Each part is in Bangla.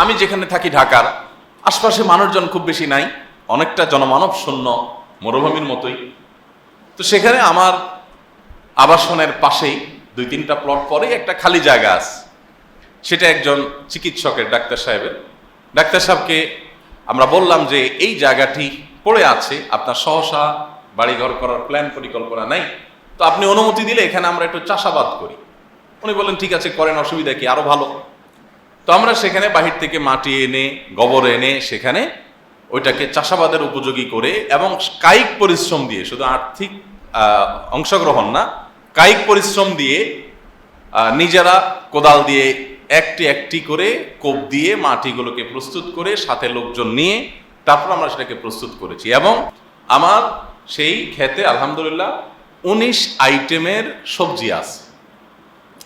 আমি যেখানে থাকি ঢাকার, আশপাশে মানুষজন খুব বেশি নাই, অনেকটা জনমানব শূন্য, মরুভূমির মতোই। তো সেখানে আমার আবাসনের পাশেই দুই তিনটা প্লট পরেই একটা খালি জায়গা আছে। সেটা একজন চিকিৎসকের, ডাক্তার সাহেবের। ডাক্তার সাহেবকে আমরা বললাম যে, এই জায়গাটি পড়ে আছে, আপনার সহসা বাড়িঘর করার প্ল্যান পরিকল্পনা নাই। তো আপনি অনুমতি দিলে এখানে আমরা একটু চাষাবাদ করি। উনি বললেন, ঠিক আছে, করেন, অসুবিধা কি? আরও ভালো। তো আমরা সেখানে বাহির থেকে মাটি এনে, গোবর এনে সেখানে ওইটাকে চাষাবাদের উপযোগী করে এবং কায়িক পরিশ্রম দিয়ে, শুধু আর্থিক অংশগ্রহণ না, কায়িক পরিশ্রম দিয়ে নিজেরা কোদাল দিয়ে একটি একটি করে কোপ দিয়ে মাটিগুলোকে প্রস্তুত করে সাথে লোকজন নিয়ে তারপর আমরা সেটাকে প্রস্তুত করেছি। এবং আমার সেই খেতে আলহামদুলিল্লাহ উনিশ আইটেমের সবজি আছে।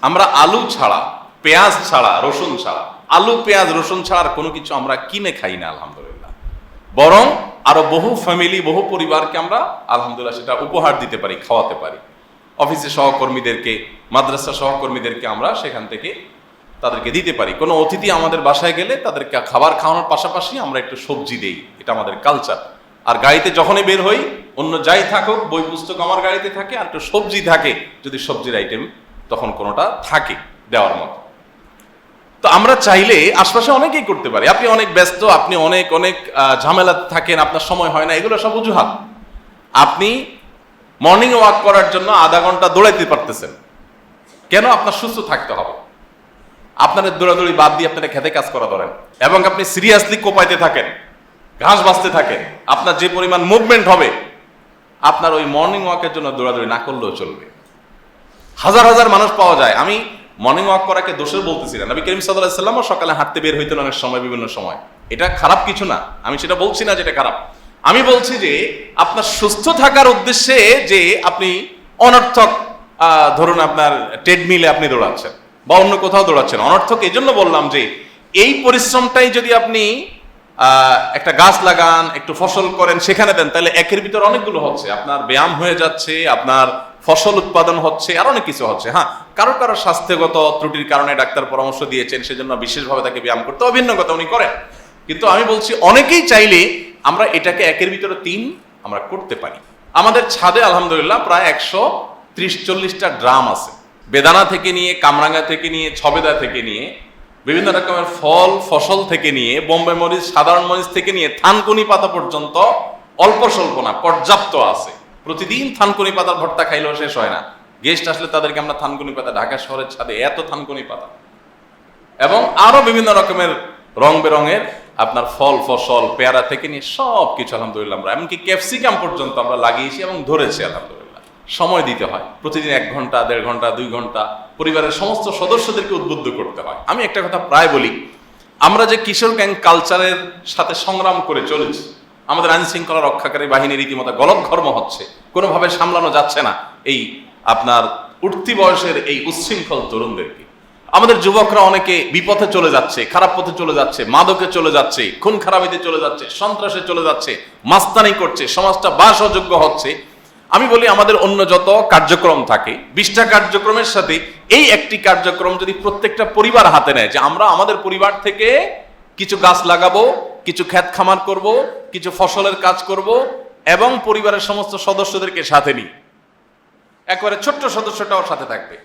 আমরা আলু ছাড়া, পেঁয়াজ ছাড়া, রসুন ছাড়া আলু, পেঁয়াজ, রসুন ছাড়া আর কোনো কিছু আমরা কিনে খাই না, আলহামদুলিল্লাহ। বরং আরও বহু ফ্যামিলি বহু পরিবারকে আমরা, আলহামদুলিল্লাহ, সেটা উপহার দিতে পারি, খাওয়াতে পারি। অফিসে সহকর্মীদেরকে, মাদ্রাসা সহকর্মীদেরকে আমরা সেখান থেকে তাদেরকে দিতে পারি। কোনো অতিথি আমাদের বাসায় গেলে তাদেরকে খাবার খাওয়ানোর পাশাপাশি আমরা একটু সবজি দেই। এটা আমাদের কালচার আর গাড়িতে যখনই বের হই, অন্য যাই থাকুক বই পুস্তক আমার গাড়িতে থাকে, আর একটু সবজি থাকে, যদি সবজির আইটেম তখন কোনোটা থাকে দেওয়ার মতো। তো আমরা চাইলে আশপাশে অনেকেই করতে পারি। আপনি অনেক ব্যস্ত, আপনি অনেক অনেক ঝামেলা থাকেন, আপনার সময় হয় না, এগুলো সব অজুহাত। আপনি মর্নিং ওয়াক করার জন্য আধা ঘণ্টা দৌড়াইতে পারতেছেন। কেন? আপনার সুস্থ থাকতে হবে। আপনাদের দৌড়াদৌড়ি বাদ দিয়ে আপনারা খেতে কাজ করা ধরেন। এবং আপনি সিরিয়াসলি কোপাইতে থাকেন, ঘাস বাঁচতে থাকেন, আপনার যে পরিমাণ মুভমেন্ট হবে, আপনার ওই মর্নিং ওয়াকের জন্য দৌড়াদৌড়ি না করলেও চলবে। হাজার হাজার মানুষ পাওয়া যায়। আমি মর্নিং ওয়াক করাকে দোষের বলতেছি না। নবী করিম সাল্লাহ সকালে হাঁটতে বের হইতেন অনেক সময়, বিভিন্ন সময়। এটা খারাপ কিছু না। আমি সেটা বলছি না যেটা খারাপ। আমি বলছি যে আপনার সুস্থ থাকার উদ্দেশ্যে যে আপনি অনর্থক ধরুন আপনার ট্রেডমিলে আপনি দৌড়াচ্ছেন বা অন্য কোথাও দৌড়াচ্ছেন। অনর্থক এই জন্য বললাম যে এই পরিশ্রমটাই যদি আপনি একটা গাছ লাগান, একটু ফসল করেন, সেখানে দেন, তাহলে একের ভিতর অনেকগুলো হচ্ছে। আপনার ব্যায়াম হয়ে যাচ্ছে, আপনার ফসল উৎপাদন হচ্ছে, আর অনেক কিছু হচ্ছে হ্যাঁ? কারও কারও স্বাস্থ্যগত ত্রুটির কারণে ডাক্তার পরামর্শ দিয়েছেন, সেজন্য বিশেষভাবে তাকে ব্যায়াম করতে অভিন্ন কথা উনি করেন। কিন্তু আমি বলছি, অনেকেই চাইলে আমরা এটাকে একের ভিতরে তিন আমরা করতে পারি। আমাদের ছাদে আলহামদুলিল্লাহ প্রায় একশো ত্রিশ চল্লিশটা ড্রাম আছে। বেদানা থেকে নিয়ে, কামরাঙ্গা থেকে নিয়ে, ছবেদা থেকে নিয়ে, বিভিন্ন রকমের ফল, ফসল থেকে নিয়ে, বোম্বে মরিচ, সাধারণ মরিচ থেকে নিয়ে, থানকুনি পাতা পর্যন্ত অল্প স্বল্প না, পর্যাপ্ত আছে। প্রতিদিন থানকুনি পাতার ভর্তা খাইলেও শেষ হয় না। গেস্ট আসলে তাদেরকে আমরা থানকুনি পাতা, ঢাকা শহরের ছাদে এত থানকুনি পাতা। এবং আরও বিভিন্ন রকমের রং বেরঙের আপনার ফল, ফসল, পেয়ারা থেকে নিয়ে সব কিছু আলহামদুলিল্লাহ আমরা। এমনকি ক্যাপসিকাম পর্যন্ত আমরা লাগিয়েছি এবং ধরেছি আলহামদুলিল্লাহ। সময় দিতে হয়। প্রতিদিন এক ঘণ্টা, দেড় ঘণ্টা, দুই ঘণ্টা পরিবারের সমস্ত সদস্যদেরকে উদ্বুদ্ধ করতে হয়। আমি একটা কথা প্রায় বলি, আমরা যে কিশোর গ্যাং কালচারের সাথে সংগ্রাম করে চলেছি আমাদের আইন শৃঙ্খলা রক্ষাকারী বাহিনী রীতিমতো গলদঘর্ম হচ্ছে। কোনোভাবে সামলানো যাচ্ছে না এই আপনার উঠতি বয়সের এই উচ্ছৃঙ্খল তরুণদেরকে। আমাদের যুবকরা অনেকে বিপথে চলে যাচ্ছে, খারাপ পথে চলে যাচ্ছে, মাদকে চলে যাচ্ছে, খুন খারাপিতে চলে যাচ্ছে, সন্ত্রাসে চলে যাচ্ছে, মাস্তানি করছে, সমাজটা বাস অযোগ্য হচ্ছে। আমি বলি আমাদের অন্য যত কার্যক্রম থাকে, বিশটা কার্যক্রমের সাথে এই একটি কার্যক্রম যদি প্রত্যেকটা পরিবার হাতে নেয় যে আমরা আমাদের পরিবার থেকে কিছু গাছ লাগাবো কিছু ক্ষেত খামার করব, কিছু ফসলের কাজ করব এবং পরিবারের সমস্ত সদস্যদেরকে সাথে নিই। একবারে ছোট্ট সদস্যটাও সাথে থাকবে।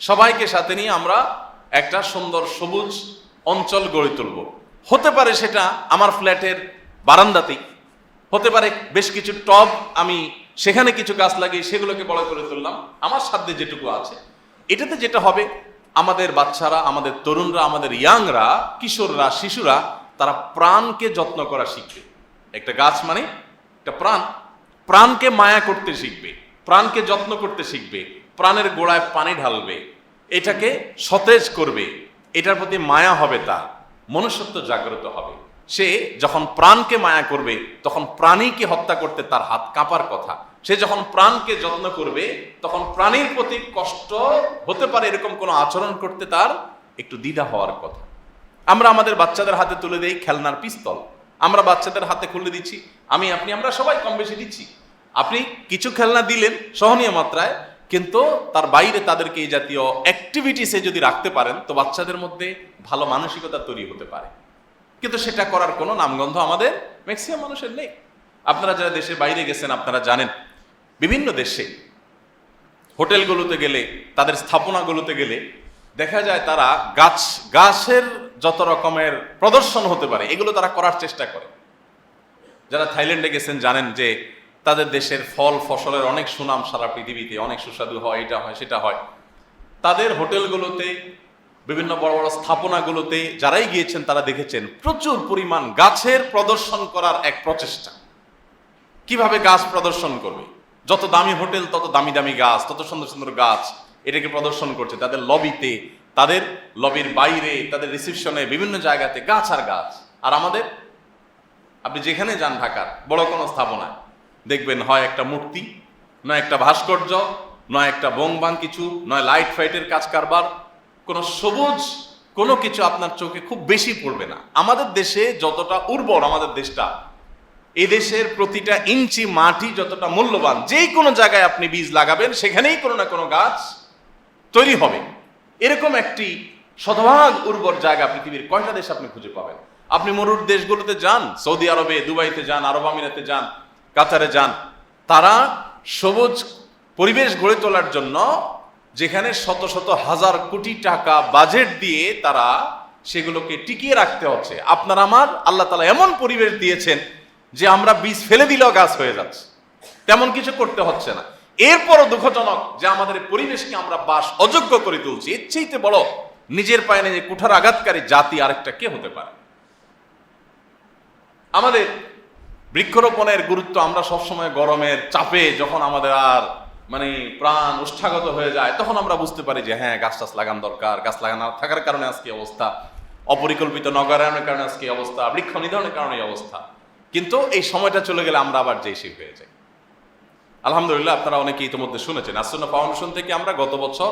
সবাইকে সাথে নিয়ে আমরা একটা সুন্দর সবুজ অঞ্চল গড়ে তুলব। হতে পারে সেটা আমার ফ্ল্যাটের বারান্দাতেই। হতে পারে বেশ কিছু টব আমি সেখানে কিছু গাছ লাগিয়ে সেগুলোকে বড় করে তুললাম। আমার সাধ্যে যেটুকু আছে। এটাতে যেটা হবে, আমাদের বাচ্চারা, আমাদের তরুণরা, আমাদের ইয়াংরা কিশোররা, শিশুরা তারা প্রাণকে যত্ন করা শিখবে। একটা গাছ মানে একটা প্রাণ। প্রাণকে মায়া করতে শিখবে, প্রাণকে যত্ন করতে শিখবে, প্রাণের গোড়ায় পানি ঢালবে, এটাকে সতেজ করবে, এটার প্রতি মায়া হবে তার, মনুষ্যত্ব জাগ্রত হবে। সে যখন প্রাণকে মায়া করবে, তখন প্রাণীকে হত্যা করতে তার হাত কাঁপার কথা। সে যখন প্রাণকে যত্ন করবে, তখন প্রাণীর প্রতি কষ্ট হতে পারে এরকম কোনো আচরণ করতে তার একটু দ্বিধা হওয়ার কথা। আমরা আমাদের বাচ্চাদের হাতে তুলে দেই খেলনার পিস্তল। আমরা বাচ্চাদের হাতে খুলে দিচ্ছি। আমি, আপনি, আমরা সবাই কম বেশি দিচ্ছি। আপনি কিছু খেলনা দিলেন সহনীয় মাত্রায়, কিন্তু তার বাইরে তাদেরকে এই জাতীয় অ্যাক্টিভিটিসে যদি রাখতে পারেন, তো বাচ্চাদের মধ্যে ভালো মানসিকতা তৈরি হতে পারে। কিন্তু সেটা করার কোনো নামগন্ধ আমাদের ম্যাক্সিমাম মানুষের নেই। আপনারা যারা দেশের বাইরে গেছেন, আপনারা জানেন, বিভিন্ন দেশে হোটেলগুলোতে গেলে, তাদের স্থাপনাগুলোতে গেলে দেখা যায় তারা গাছ, গাছের যত রকমের প্রদর্শন হতে পারে, এগুলো তারা করার চেষ্টা করে। যারা থাইল্যান্ডে গেছেন জানেন যে তাদের দেশের ফল, ফসলের অনেক সুনাম সারা পৃথিবীতে, অনেক সুস্বাদু হয়, এটা হয়, সেটা হয়। তাদের হোটেলগুলোতে, বিভিন্ন বড় বড় স্থাপনাগুলোতে যারাই গিয়েছেন, তারা দেখেছেন প্রচুর পরিমাণ গাছের প্রদর্শন করার এক প্রচেষ্টা। কীভাবে গাছ প্রদর্শন করবে? যত দামি হোটেল, তত দামি দামি গাছ, তত সুন্দর সুন্দর গাছ এটাকে প্রদর্শন করছে। তাদের লবিতে, তাদের লবির বাইরে, তাদের রিসেপশনে বিভিন্ন জায়গাতে গাছ আর গাছ। আর আমাদের, আপনি যেখানে যান ঢাকার, বড় কোনো স্থাপনায়, দেখবেন হয় একটা মূর্তি, নয় একটা ভাস্কর্য, নয় একটা বোংবাং কিছু, নয় লাইট ফাইটের কাজ কারবার। কোনো সবুজ, কোনো কিছু আপনার চোখে খুব বেশি পড়বে না। আমাদের দেশে যতটা উর্বর আমাদের দেশটা এদেশের প্রতিটা ইঞ্চি মাটি যতটা মূল্যবান, যেই কোনো জায়গায় আপনি বীজ লাগাবেন, সেখানেই কোনো না কোনো গাছ তৈরি হবে। এরকম একটি শতভাগ উর্বর জায়গা পৃথিবীর কয়টা দেশ আপনি খুঁজে পাবেন? আপনি মরুর দেশগুলোতে যান, সৌদি আরবে, দুবাইতে যান, আরব আমিরাতে যান, কাতারে যান। তারা সবুজ পরিবেশ গড়ে তোলার জন্য যেখানে শত শত হাজার কোটি টাকা বাজেট দিয়ে তারা সেগুলোকে টিকিয়ে রাখতে হচ্ছে। আপনার আমার, আল্লাহ তালা এমন পরিবেশ দিয়েছেন যে আমরা বীজ ফেলে দিলেও গাছ হয়ে যাচ্ছে। তেমন কিছু করতে হচ্ছে না। এরপরও দুঃখজনক যে আমাদের পরিবেশকে আমরা বাস অযোগ্য করে তুলছি, এর চাইতে বড় নিজের পায়ে নিজে কুঠার আঘাতকারী জাতি আরেকটা কে হতে পারে? আমাদের বৃক্ষরোপণের গুরুত্ব আমরা সবসময় গরমের চাপে যখন আমাদের আর মানে প্রাণ উষ্ঠাগত হয়ে যায়, তখন আমরা বুঝতে পারি যে হ্যাঁ গাছ টাছ লাগান দরকার, গাছ লাগানো থাকার কারণে আজকে অবস্থা, অপরিকল্পিত নগরায়নের কারণে আজকে অবস্থা, বৃক্ষ নিধনের কারণে অবস্থা। কিন্তু এই সময়টা চলে গেলে আমরা আবার যেই হয়ে যাই। আলহামদুলিল্লাহ, আপনারা অনেকে ইতিমধ্যে শুনেছেন। আসন্ন ফাউন্ডেশন থেকে আমরা গত বছর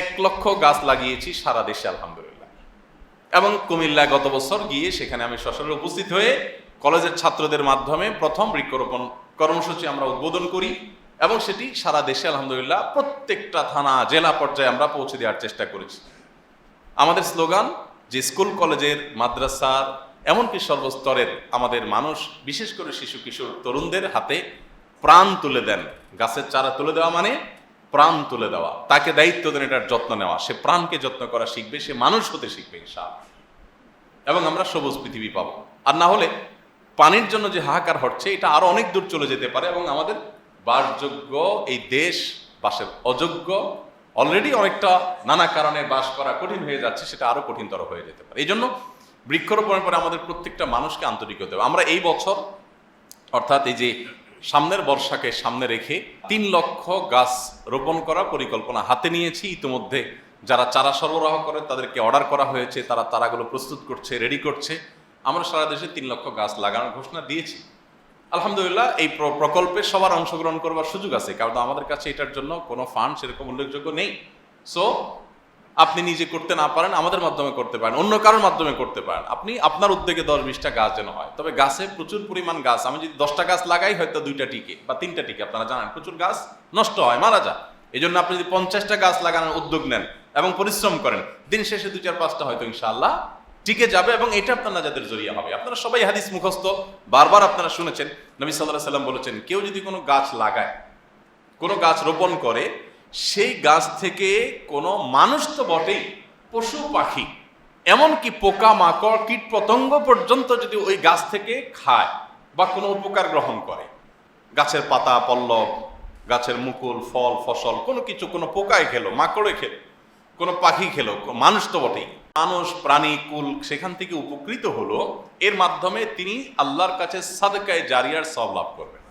এক লক্ষ গাছ লাগিয়েছি সারা দেশে, আলহামদুলিল্লাহ। এবং কুমিল্লা গত বছর গিয়ে সেখানে আমি সশরীরে উপস্থিত হয়ে কলেজের ছাত্রদের মাধ্যমে প্রথম বৃক্ষরোপণ কর্মসূচি আমরা উদ্বোধন করি এবং সেটি সারা দেশে, আলহামদুলিল্লাহ, প্রত্যেকটা থানা, জেলা পর্যায়ে আমরা পৌঁছে দেওয়ার চেষ্টা করেছি। আমাদের স্লোগান, যে স্কুল কলেজের, মাদ্রাসার, এমনকি সর্বস্তরের আমাদের মানুষ, বিশেষ করে শিশু, কিশোর, তরুণদের হাতে প্রাণ তুলে দেন। গাছের চারা তুলে দেওয়া মানে প্রাণ তুলে দেওয়া। তাকে দায়িত্ব দেন এটার যত্ন নেওয়া। সে প্রাণকে যত্ন করা শিখবে, সে মানুষ হতে শিখবে ইনশাআল্লাহ। এবং আমরা সবুজ পৃথিবী পাবো। আর না হলে পানির জন্য যে হাহাকার হচ্ছে, এটা আরও অনেক দূর চলে যেতে পারে এবং আমাদের বাসযোগ্য এই দেশ, বাসের অযোগ্য অলরেডি অনেকটা নানা কারণে বাস করা কঠিন হয়ে যাচ্ছে, সেটা আরও কঠিনতর হয়ে যেতে পারে। এই জন্য বৃক্ষরোপণের পরে আমাদের প্রত্যেকটা মানুষকে আন্তরিক হতে হবে আমরা এই বছর অর্থাৎ এই যে সামনের বর্ষাকে সামনে রেখে তিন লক্ষ গাছ রোপণ করা পরিকল্পনা হাতে নিয়েছি। ইতিমধ্যে যারা চারা সরবরাহ করে, তাদেরকে অর্ডার করা হয়েছে, তারা চারাগুলো প্রস্তুত করছে, রেডি করছে। আমরা সারা দেশে তিন লক্ষ গাছ লাগানোর ঘোষণা দিয়েছি। আলহামদুলিল্লাহ, এই প্রকল্পে সবার অংশগ্রহণ করবার সুযোগ আছে, কারণ আমাদের কাছে এটার জন্য কোনো ফান্ড সেরকম উল্লেখযোগ্য নেই। সো আপনি নিজে করতে না পারেন, আমাদের মাধ্যমে করতে পারেন, অন্য কারোর মাধ্যমে করতে পারেন। আপনি আপনার উদ্যোগে দশ বিশটা গাছ যেন হয়। তবে গাছে প্রচুর পরিমাণ গাছ, আমি যদি দশটা গাছ লাগাই, হয়তো দুইটা টিকে বা তিনটা টিকে, আপনারা জানেন, প্রচুর গাছ নষ্ট হয়, মারা যায়। এই জন্য আপনি যদি পঞ্চাশটা গাছ লাগানোর উদ্যোগ নেন এবং পরিশ্রম করেন, দিন শেষে দুই চার পাঁচটা হয়তো ইনশাআল্লাহ টিকে যাবে এবং এটা আপনার নাজাদের জড়িয়ে হবে। আপনারা সবাই হাদিস মুখস্থ, বারবার আপনারা শুনেছেন, নবী সাল্লাহ সাল্লাম বলেছেন, কেউ যদি কোনো গাছ লাগায়, কোনো গাছ রোপণ করে সেই গাছ থেকে কোনো মানুষ তো বটেই, পশু, পাখি। এমনকি পোকা মাকড় কীট পতঙ্গ পর্যন্ত যদি ওই গাছ থেকে খায় বা কোনো উপকার গ্রহণ করে। গাছের পাতা, পল্লব, গাছের মুকুল, ফল, ফসল, কোনো কিছু, কোনো পোকায় খেলো, মাকড়ে খেলো, কোনো পাখি খেলো, মানুষ তো বটেই। মানুষ, প্রাণী, কুল সেখান থেকে উপকৃত হলো, এর মাধ্যমে তিনি আল্লাহর কাছে সাদকায় জারিয়ার সব লাভ করবেন।